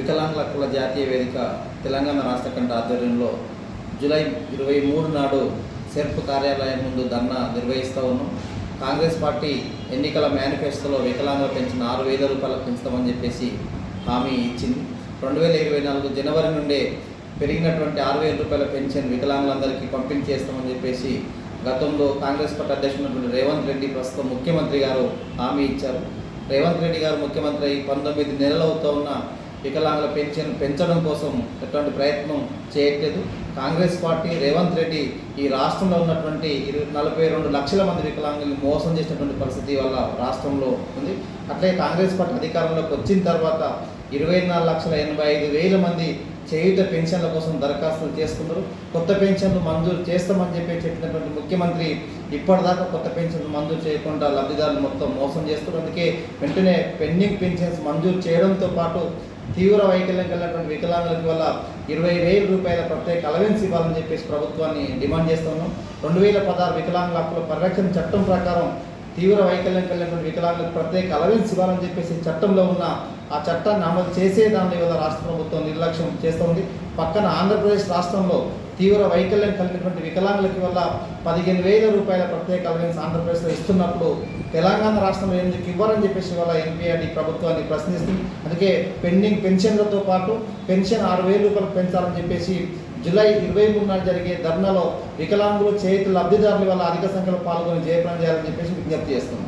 వికలాంగుల హక్కుల జాతీయ వేదిక తెలంగాణ రాష్ట్ర కంట ఆధ్వర్యంలో జూలై ఇరవై మూడు నాడు సెర్ప్ కార్యాలయం ముందు ధర్నా నిర్వహిస్తూ ఉన్నాం. కాంగ్రెస్ పార్టీ ఎన్నికల మేనిఫెస్టోలో వికలాంగుల పెంచిన ఆరు వేల రూపాయలకు పెంచుతామని చెప్పేసి హామీ ఇచ్చింది. రెండు వేల ఇరవై నాలుగు జనవరి నుండే పెరిగినటువంటి ఆరు వేల రూపాయల పెన్షన్ వికలాంగులందరికీ పంపిణీ చేస్తామని చెప్పేసి గతంలో కాంగ్రెస్ పార్టీ అధ్యక్షుడు రేవంత్ రెడ్డి ప్రస్తుతం ముఖ్యమంత్రి గారు హామీ ఇచ్చారు. రేవంత్ రెడ్డి గారు ముఖ్యమంత్రి అయి పంతొమ్మిది నెలలు అవుతూ ఉన్న వికలాంగుల పెన్షన్ పెంచడం కోసం ఎటువంటి ప్రయత్నం చేయట్లేదు. కాంగ్రెస్ పార్టీ రేవంత్ రెడ్డి ఈ రాష్ట్రంలో ఉన్నటువంటి ఇరు నలభై రెండు లక్షల మంది వికలాంగుల్ని మోసం చేసినటువంటి పరిస్థితి వల్ల రాష్ట్రంలో ఉంది. అట్లే కాంగ్రెస్ పార్టీ అధికారంలోకి వచ్చిన తర్వాత ఇరవై నాలుగు లక్షల ఎనభై ఐదు వేల మంది చేయుత పెన్షన్ల కోసం దరఖాస్తులు చేసుకున్నారు. కొత్త పెన్షన్లు మంజూరు చేస్తామని చెప్పి చెప్పినటువంటి ముఖ్యమంత్రి ఇప్పటిదాకా కొత్త పెన్షన్లు మంజూరు చేయకుండా లబ్ధిదారులు మొత్తం మోసం చేస్తున్నారు. అందుకే వెంటనే పెండింగ్ పెన్షన్స్ మంజూరు చేయడంతో పాటు తీవ్ర వైకల్యం కలిగినటువంటి వికలాంగులకి వల్ల ఇరవై వేల రూపాయల ప్రత్యేక అలవెన్స్ ఇవ్వాలని చెప్పేసి ప్రభుత్వాన్ని డిమాండ్ చేస్తున్నాం రెండు వేల పదహారు వికలాంగుల హక్కుల పరిరక్షణ చట్టం ప్రకారం తీవ్ర వైకల్యం కలిగినటువంటి వికలాంగులకు ప్రత్యేక అలవెన్స్ ఇవ్వాలని చెప్పేసి చట్టంలో ఉన్న ఆ చట్టాన్ని అమలు చేసే దాని వల్ల రాష్ట్ర ప్రభుత్వం నిర్లక్ష్యం చేస్తోంది. పక్కన ఆంధ్రప్రదేశ్ రాష్ట్రంలో తీవ్ర వైకల్యం కలిగినటువంటి వికలాంగులకి వల్ల పదిహేను వేల రూపాయల ప్రత్యేక అలవెన్స్ ఆంధ్రప్రదేశ్లో ఇస్తున్నప్పుడు తెలంగాణ రాష్ట్రంలో ఎందుకు ఇవ్వాలని చెప్పేసి వాళ్ళ ఎన్పిఆర్డి ప్రభుత్వాన్ని ప్రశ్నిస్తుంది. అందుకే పెండింగ్ పెన్షన్లతో పాటు పెన్షన్ ఆరు వేల రూపాయలు పెంచాలని చెప్పేసి జూలై ఇరవై మూడు నాడు జరిగే ధర్నాలో వికలాంగులు చేతి లబ్ధిదారుల వల్ల అధిక సంఖ్యలో పాల్గొని జయప్రదం చేయాలని చెప్పేసి విజ్ఞప్తి చేస్తున్నాం.